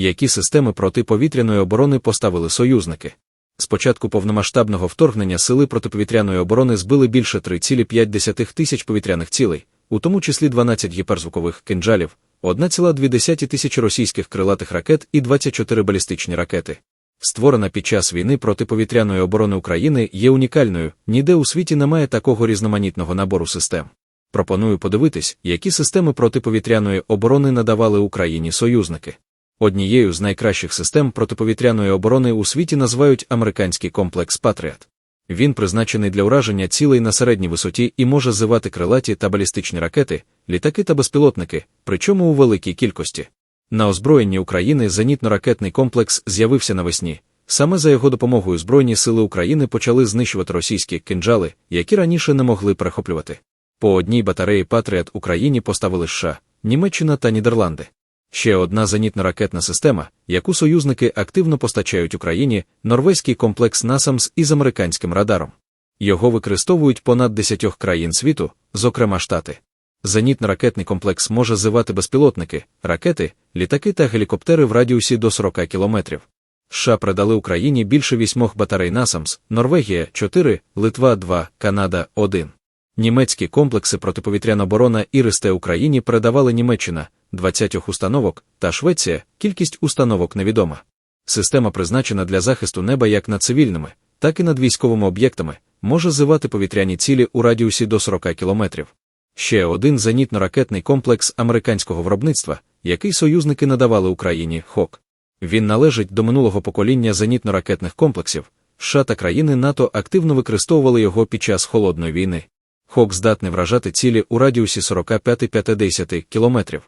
Які системи протиповітряної оборони поставили союзники? З початку повномасштабного вторгнення сили протиповітряної оборони збили більше 3,5 тисяч повітряних цілей, у тому числі 12 гіперзвукових кинджалів, 1,2 тисячі російських крилатих ракет і 24 балістичні ракети. Створена під час війни протиповітряної оборони України є унікальною, ніде у світі немає такого різноманітного набору систем. Пропоную подивитись, які системи протиповітряної оборони надавали Україні союзники. Однією з найкращих систем протиповітряної оборони у світі називають американський комплекс Патріот. Він призначений для ураження цілей на середній висоті і може зивати крилаті та балістичні ракети, літаки та безпілотники, причому у великій кількості. На озброєнні України зенітно-ракетний комплекс з'явився навесні. Саме за його допомогою Збройні сили України почали знищувати російські кинджали, які раніше не могли перехоплювати. По одній батареї Патріот Україні поставили США, Німеччина та Нідерланди. Ще одна зенітно-ракетна система, яку союзники активно постачають Україні, норвезький комплекс NASAMS із американським радаром. Його використовують понад 10 країн світу, зокрема Штати. Зенітно-ракетний комплекс може зивати безпілотники, ракети, літаки та гелікоптери в радіусі до 40 кілометрів. США передали Україні більше вісьмох батарей NASAMS, Норвегія 4, Литва 2, Канада 1. Німецькі комплекси протиповітряна оборона і Ристе Україні передавали Німеччина, 20 установок, та Швеція, кількість установок невідома. Система призначена для захисту неба як над цивільними, так і над військовими об'єктами, може зивати повітряні цілі у радіусі до 40 кілометрів. Ще один зенітно-ракетний комплекс американського виробництва, який союзники надавали Україні ХОК. Він належить до минулого покоління зенітно-ракетних комплексів. США та країни НАТО активно використовували його під час холодної війни. ХОК здатний вражати цілі у радіусі 45-50 кілометрів.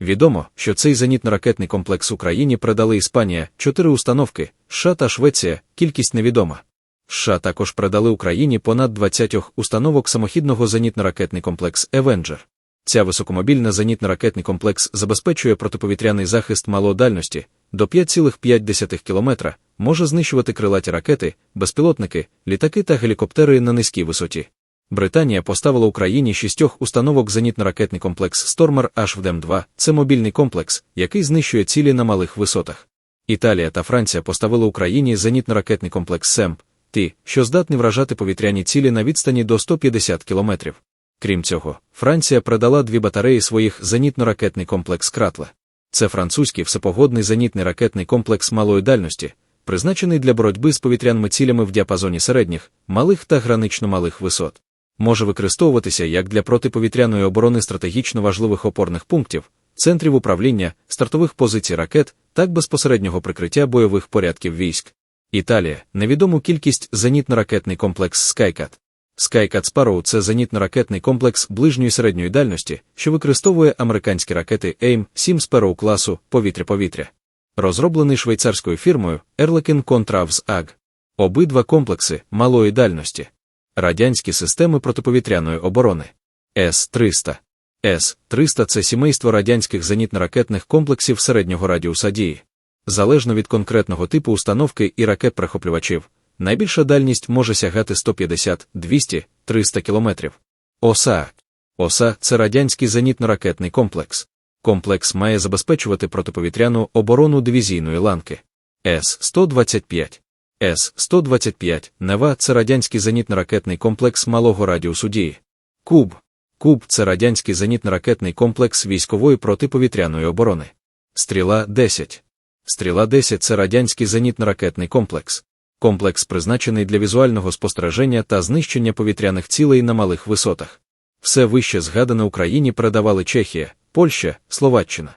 Відомо, що цей зенітно-ракетний комплекс Україні передали Іспанія, чотири установки, США та Швеція, кількість невідома. США також передали Україні понад 20 установок самохідного зенітно-ракетний комплекс Евенджер. Ця високомобільна зенітно-ракетний комплекс забезпечує протиповітряний захист малої дальності до 5,5 км, може знищувати крилаті ракети, безпілотники, літаки та гелікоптери на низькій висоті. Британія поставила Україні шістьох установок зенітно-ракетний комплекс Stormer HVDM 2 це мобільний комплекс, який знищує цілі на малих висотах. Італія та Франція поставили Україні зенітно-ракетний комплекс СЕМП, ті, що здатні вражати повітряні цілі на відстані до 150 кілометрів. Крім цього, Франція передала дві батареї своїх зенітно-ракетний комплекс Кратле. Це французький всепогодний зенітний ракетний комплекс малої дальності, призначений для боротьби з повітряними цілями в діапазоні середніх, малих та гранично малих висот може використовуватися як для протиповітряної оборони стратегічно важливих опорних пунктів, центрів управління, стартових позицій ракет, так безпосереднього прикриття бойових порядків військ. Італія невідому кількість зенітно-ракетний комплекс Skycat. Skycat Sparrow – це зенітно-ракетний комплекс ближньої середньої дальності, що використовує американські ракети AIM-7 Sparrow класу повітря-повітря. Розроблений швейцарською фірмою Erlekin Contravs AG. Обидва комплекси малої дальності радянські системи протиповітряної оборони. С-300. С-300 це сімейство радянських зенітно-ракетних комплексів середнього радіуса дії. Залежно від конкретного типу установки і ракет-прихоплювачів, найбільша дальність може сягати 150, 200, 300 км. ОСА. ОСА це радянський зенітно-ракетний комплекс. Комплекс має забезпечувати протиповітряну оборону дивізійної ланки. С-125. С-125 Нева це радянський зенітно-ракетний комплекс малого радіусу дії. Куб. Куб це радянський зенітно-ракетний комплекс військової протиповітряної оборони. Стріла 10. Стріла 10 це радянський зенітно-ракетний комплекс. Комплекс призначений для візуального спостереження та знищення повітряних цілей на малих висотах. Все вище згадане Україні передавали Чехія, Польща, Словаччина.